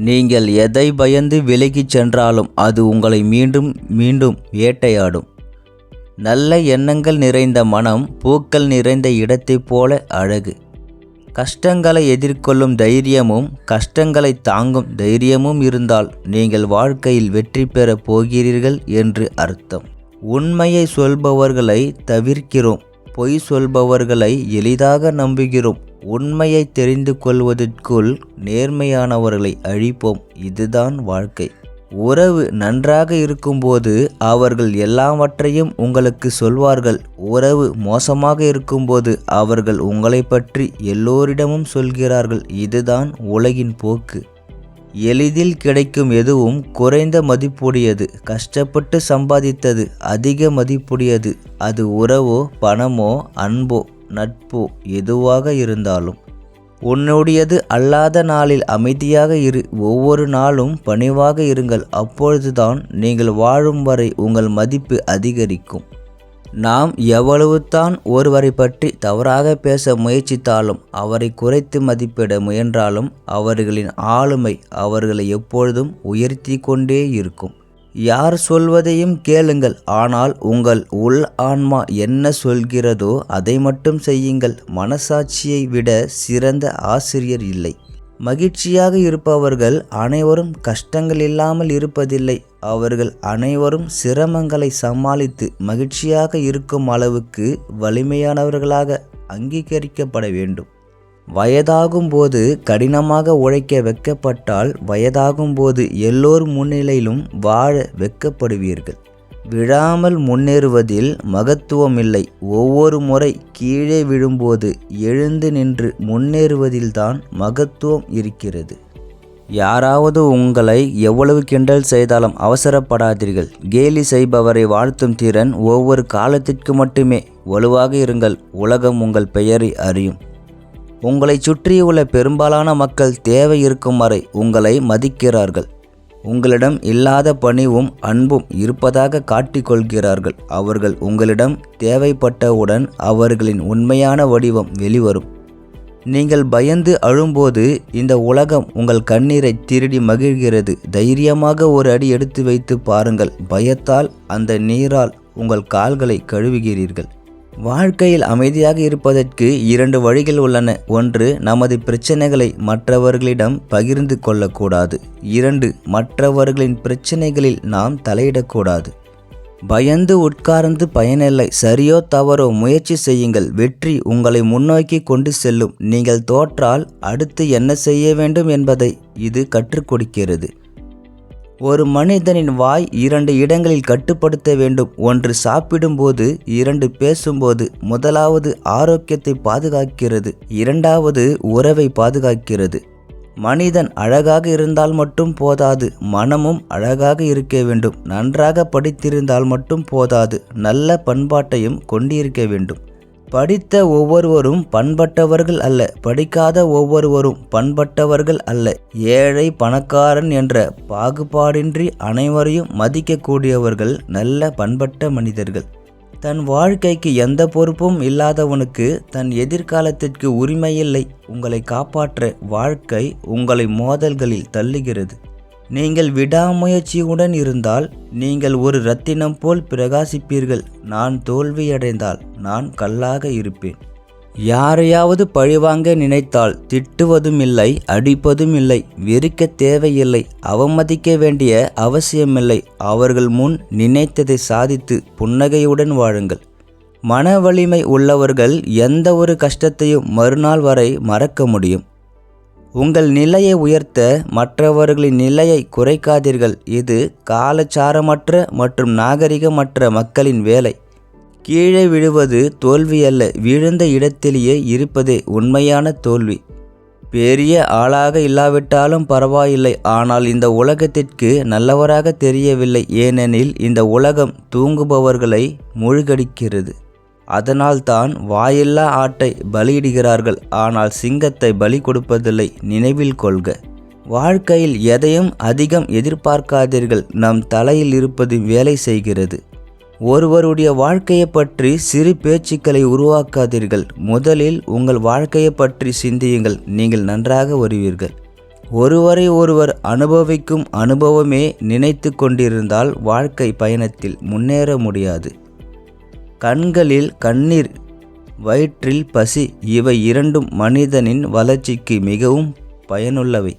நீங்கள் எதை பயந்து விலகிச் சென்றாலும் அது உங்களை மீண்டும் மீண்டும் வேட்டையாடும். நல்ல எண்ணங்கள் நிறைந்த மனம் பூக்கள் நிறைந்த இடத்தைப் போல அழகு. கஷ்டங்களை எதிர்கொள்ளும் தைரியமும் கஷ்டங்களை தாங்கும் தைரியமும் இருந்தால் நீங்கள் வாழ்க்கையில் வெற்றி பெறப் போகிறீர்கள் என்று அர்த்தம். உண்மையை சொல்பவர்களை தவிர்க்கிறோம் பொய் சொல்பவர்களை எளிதாக நம்புகிறோம். உண்மையை தெரிந்து கொள்வதற்குள் நேர்மையானவர்களை அழிப்போம். இதுதான் வாழ்க்கை. உறவு நன்றாக இருக்கும்போது அவர்கள் எல்லாவற்றையும் உங்களுக்கு சொல்வார்கள். உறவு மோசமாக இருக்கும்போது அவர்கள் உங்களை பற்றி எல்லோரிடமும் சொல்கிறார்கள். இதுதான் உலகின் போக்கு. எளிதில் கிடைக்கும் எதுவும் குறைந்த மதிப்புடையது. கஷ்டப்பட்டு சம்பாதித்தது அதிக மதிப்புடையது. அது உறவோ பணமோ அன்போ நட்போ எதுவாக இருந்தாலும். உன்னுடையது அல்லாத நாளில் அமைதியாக இரு. ஒவ்வொரு நாளும் பணிவாக இருங்கள். அப்பொழுதுதான் நீங்கள் வாழும் வரை உங்கள் மதிப்பு அதிகரிக்கும். நாம் எவ்வளவுதான் ஒருவரை பற்றி தவறாக பேச முயற்சித்தாலும் அவரை குறைத்து மதிப்பிட முயன்றாலும் அவர்களின் ஆளுமை அவர்களை எப்பொழுதும் உயர்த்தி கொண்டே இருக்கும். யார் சொல்வதையும் கேளுங்கள். ஆனால் உங்கள் உள் ஆன்மா என்ன சொல்கிறதோ அதை மட்டும் செய்யுங்கள். மனசாட்சியை விட சிறந்த ஆசிரியர் இல்லை. மகிழ்ச்சியாக இருப்பவர்கள் அனைவரும் கஷ்டங்கள் இல்லாமல் இருப்பதில்லை. அவர்கள் அனைவரும் சிரமங்களை சமாளித்து மகிழ்ச்சியாக இருக்கும் அளவுக்கு வலிமையானவர்களாக அங்கீகரிக்கப்பட வேண்டும். வயதாகும்போது கடினமாக உழைக்க வைக்கப்பட்டால் வயதாகும்போது எல்லோர் முன்னிலையிலும் வாழ வெக்கப்படுவீர்கள். விழாமல் முன்னேறுவதில் மகத்துவமில்லை. ஒவ்வொரு முறை கீழே விழும்போது எழுந்து நின்று முன்னேறுவதில்தான் மகத்துவம் இருக்கிறது. யாராவது உங்களை எவ்வளவு கிண்டல் செய்தாலும் அவசரப்படாதீர்கள். கேலி செய்பவரை வாழ்த்தும் திறன் ஒவ்வொரு காலத்திற்கு மட்டுமே. வலுவாக இருங்கள். உலகம் உங்கள் பெயரை அறியும். உங்களை சுற்றியுள்ள பெரும்பாலான மக்கள் தேவை இருக்கும் வரை உங்களை மதிக்கிறார்கள். உங்களிடம் இல்லாத பணிவும் அன்பும் இருப்பதாக காட்டிக்கொள்கிறார்கள். அவர்கள் உங்களிடம் தேவைப்பட்டவுடன் அவர்களின் உண்மையான வடிவம் வெளிவரும். நீங்கள் பயந்து அழும்போது இந்த உலகம் உங்கள் கண்ணீரை திருடி மகிழ்கிறது. தைரியமாக ஒரு அடி எடுத்து வைத்து பாருங்கள். பயத்தால் அந்த நீரால் உங்கள் கால்களை கழுவுகிறீர்கள். வாழ்க்கையில் அமைதியாக இருப்பதற்கு இரண்டு வழிகள் உள்ளன. ஒன்று நமது பிரச்சனைகளை மற்றவர்களிடம் பகிர்ந்து கொள்ளக்கூடாது. இரண்டு மற்றவர்களின் பிரச்சனைகளில் நாம் தலையிடக்கூடாது. பயந்து உட்கார்ந்து பயனில்லை. சரியோ தவறோ முயற்சி செய்யுங்கள். வெற்றி உங்களை முன்னோக்கி கொண்டு செல்லும். நீங்கள் தோற்றால் அடுத்து என்ன செய்ய வேண்டும் என்பதை இது கற்றுக் கொடுக்கிறது. ஒரு மனிதனின் வாய் இரண்டு இடங்களில் கட்டுப்படுத்த வேண்டும். ஒன்று சாப்பிடும்போது இரண்டு பேசும்போது முதலாவது ஆரோக்கியத்தை பாதுகாக்கிறது. இரண்டாவது உறவை பாதுகாக்கிறது. மனிதன் அழகாக இருந்தால் மட்டும் போதாது. மனமும் அழகாக இருக்க வேண்டும். நன்றாக படித்திருந்தால் மட்டும் போதாது. நல்ல பண்பாட்டையும் கொண்டிருக்க வேண்டும். படித்த ஒவ்வொருவரும் பண்பட்டவர்கள் அல்ல படிக்காத ஒவ்வொருவரும் பண்பட்டவர்கள் அல்ல. ஏழை பணக்காரன் என்ற பாகுபாடின்றி அனைவரையும் மதிக்கக்கூடியவர்கள் நல்ல பண்பட்ட மனிதர்கள். தன் வாழ்க்கைக்கு எந்த பொறுப்பும் இல்லாதவனுக்கு தன் எதிர்காலத்திற்கு உரிமையில்லை. உங்களை காப்பாற்ற வாழ்க்கை உங்களை மோதல்களில் தள்ளுகிறது. நீங்கள் விடாமுயற்சியுடன் இருந்தால் நீங்கள் ஒரு ரத்தினம் போல் பிரகாசிப்பீர்கள். நான் தோல்வியடைந்தால் நான் கல்லாக இருப்பேன். யாரையாவது பழிவாங்க நினைத்தால் திட்டுவதும் இல்லை அடிப்பதும் இல்லை வெறுக்க தேவையில்லை அவமதிக்க வேண்டிய அவசியமில்லை. அவர்கள் முன் நினைத்ததை சாதித்து புன்னகையுடன் வாழுங்கள். மன வலிமை உள்ளவர்கள் எந்த ஒரு கஷ்டத்தையும் மறுநாள் வரை மறக்க முடியும். உங்கள் நிலையை உயர்த்த மற்றவர்களின் நிலையை குறைக்காதீர்கள். இது காலச்சாரமற்ற மற்றும் நாகரிகமற்ற மக்களின் வேலை. கீழே விழுவது தோல்வி அல்ல. விழுந்த இடத்திலேயே இருப்பதே உண்மையான தோல்வி. பெரிய ஆளாக இல்லாவிட்டாலும் பரவாயில்லை. ஆனால் இந்த உலகத்திற்கு நல்லவராக தெரியவில்லை. ஏனெனில் இந்த உலகம் தூங்குபவர்களை மூழ்கடிக்கிறது. அதனால்தான் வாயில்லா ஆட்டை பலியிடுகிறார்கள் ஆனால் சிங்கத்தை பலி கொடுப்பதில்லை நினைவில் கொள்க. வாழ்க்கையில் எதையும் அதிகம் எதிர்பார்க்காதீர்கள் நம் தலையில் இருப்பது வேலை செய்கிறது. ஒருவருடைய வாழ்க்கையை பற்றி சிறு பேச்சுக்களை உருவாக்காதீர்கள் முதலில் உங்கள் வாழ்க்கையை பற்றி சிந்தியுங்கள் நீங்கள் நன்றாக வருவீர்கள். ஒருவரை ஒருவர் அனுபவிக்கும் அனுபவமே நினைத்து கொண்டிருந்தால் வாழ்க்கை பயணத்தில் முன்னேற முடியாது. கண்களில் கண்ணீர் வயிற்றில் பசி இவை இரண்டும் மனிதனின் வளர்ச்சிக்கு மிகவும் பயனுள்ளவை.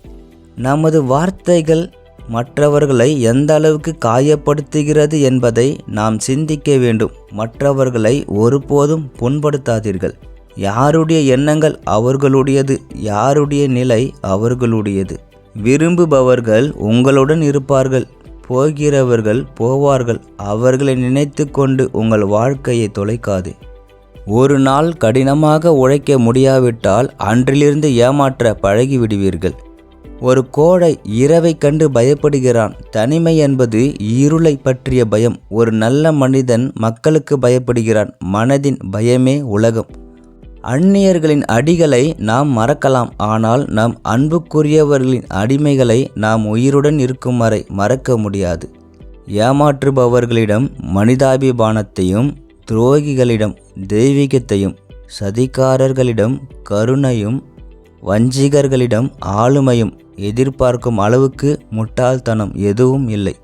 நமது வார்த்தைகள் மற்றவர்களை எந்த அளவுக்கு காயப்படுத்துகிறது என்பதை நாம் சிந்திக்க வேண்டும். மற்றவர்களை ஒருபோதும் புண்படுத்தாதீர்கள். யாருடைய எண்ணங்கள் அவர்களுடையது யாருடைய நிலை அவர்களுடையது. விரும்புபவர்கள் உங்களுடன் இருப்பார்கள். போகிறவர்கள் போவார்கள். அவர்களை நினைத்து கொண்டு உங்கள் வாழ்க்கையை தொலைக்காது. ஒரு நாள் கடினமாக உழைக்க முடியாவிட்டால் அன்றிலிருந்து ஏமாற்ற பழகிவிடுவீர்கள். ஒரு கோழை இரவை கண்டு பயப்படுகிறான். தனிமை என்பது இருளை பற்றிய பயம். ஒரு நல்ல மனிதன் மக்களுக்கு பயப்படுகிறான். மனதின் பயமே உலகம். அந்நியர்களின் அடிகளை நாம் மறக்கலாம். ஆனால் நம் அன்புக்குரியவர்களின் அடிமைகளை நாம் உயிருடன் இருக்கும் வரை மறக்க முடியாது. ஏமாற்றுபவர்களிடம் மனிதாபிமானத்தையும் துரோகிகளிடம் தெய்வீகத்தையும் சதிகாரர்களிடம் கருணையும் வஞ்சிகர்களிடம் ஆளுமையும் எதிர்பார்க்கும் அளவுக்கு முட்டாள்தனம் எதுவும் இல்லை.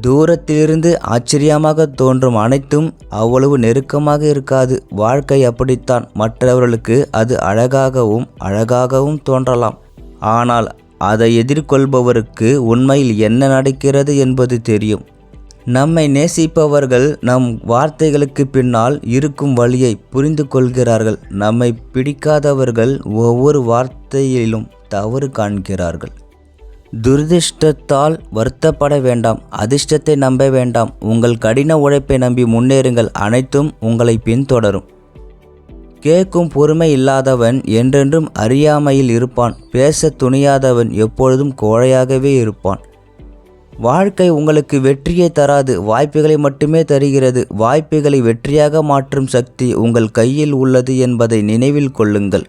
தூரத்திலிருந்து ஆச்சரியமாக தோன்றும் அனைத்தும் அவ்வளவு நெருக்கமாக இருக்காது. வாழ்க்கை அப்படித்தான். மற்றவர்களுக்கு அது அழகாகவும் அழகாகவும் தோன்றலாம். ஆனால் அதை எதிர்கொள்பவருக்கு உண்மையில் என்ன நடக்கிறது என்பது தெரியும். நம்மை நேசிப்பவர்கள் நம் வார்த்தைகளுக்கு பின்னால் இருக்கும் வழியை புரிந்து கொள்கிறார்கள். நம்மை பிடிக்காதவர்கள் ஒவ்வொரு வார்த்தையிலும் தவறு காண்கிறார்கள். துரதிர்ஷ்டத்தால் வருத்தப்பட வேண்டாம் அதிர்ஷ்டத்தை நம்ப வேண்டாம். உங்கள் கடின உழைப்பை நம்பி முன்னேறுங்கள் அனைத்தும் உங்களை பின்தொடரும். கேட்கும் பொறுமை இல்லாதவன் என்றென்றும் அறியாமையில் இருப்பான் பேச துணியாதவன் எப்பொழுதும் கோழையாகவே இருப்பான். வாழ்க்கை உங்களுக்கு வெற்றியை தராது வாய்ப்புகளை மட்டுமே தருகிறது. வாய்ப்புகளை வெற்றியாக மாற்றும் சக்தி உங்கள் கையில் உள்ளது என்பதை நினைவில் கொள்ளுங்கள்.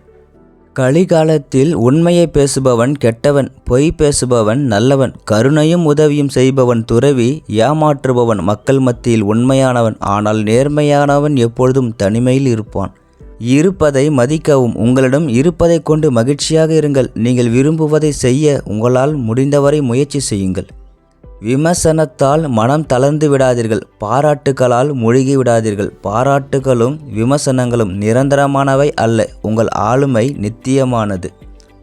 கலிகாலத்தில் உண்மையை பேசுபவன் கெட்டவன் பொய் பேசுபவன் நல்லவன் கருணையும் உதவியும் செய்பவன் துறவி ஏமாற்றுபவன் மக்கள் மத்தியில் உண்மையானவன் ஆனால் நேர்மையானவன் எப்பொழுதும் தனிமையில் இருப்பான். இருப்பதை மதிக்கவும் உங்களிடம் இருப்பதை கொண்டு மகிழ்ச்சியாக இருங்கள். நீங்கள் விரும்புவதை செய்ய உங்களால் முடிந்தவரை முயற்சி செய்யுங்கள். விமர்சனத்தால் மனம் தளர்ந்து விடாதீர்கள். பாராட்டுகளால் மூழ்கி விடாதீர்கள். பாராட்டுகளும் விமர்சனங்களும் நிரந்தரமானவை அல்ல. உங்கள் ஆளுமை நித்தியமானது.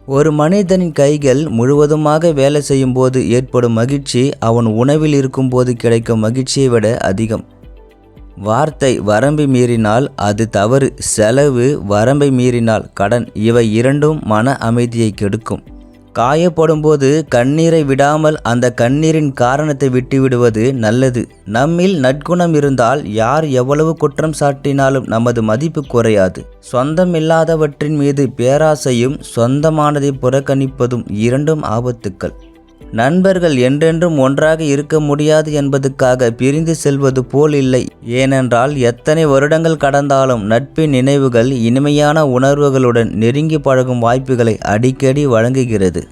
ஒரு மனிதனின் கைகள் முழுவதுமாக வேலை செய்யும் போது ஏற்படும் மகிழ்ச்சி அவன் உணவில் இருக்கும்போது கிடைக்கும் மகிழ்ச்சியை விட அதிகம். வார்த்தை வரம்பை மீறினால் அது தவறு. செலவு வரம்பை மீறினால் கடன். இவை இரண்டும் மன அமைதியை கெடுக்கும். காயப்படும்போது கண்ணீரை விடாமல் அந்த கண்ணீரின் காரணத்தை விட்டுவிடுவது நல்லது. நம்மில் நற்குணம் இருந்தால் யார் எவ்வளவு குற்றம் சாட்டினாலும் நமது மதிப்பு குறையாது. சொந்தம் இல்லாதவற்றின் மீது பேராசையும் சொந்தமானதை புறக்கணிப்பதும் இரண்டும் ஆபத்துக்கள். நண்பர்கள் என்றென்றும் ஒன்றாக இருக்க முடியாது என்பதுக்காக பிரிந்து செல்வது போல் இல்லை. ஏனென்றால் எத்தனை வருடங்கள் கடந்தாலும் நட்பின் நினைவுகள் இனிமையான உணர்வுகளுடன் நெருங்கி பழகும் வாய்ப்புகளை அடிக்கடி வழங்குகிறது.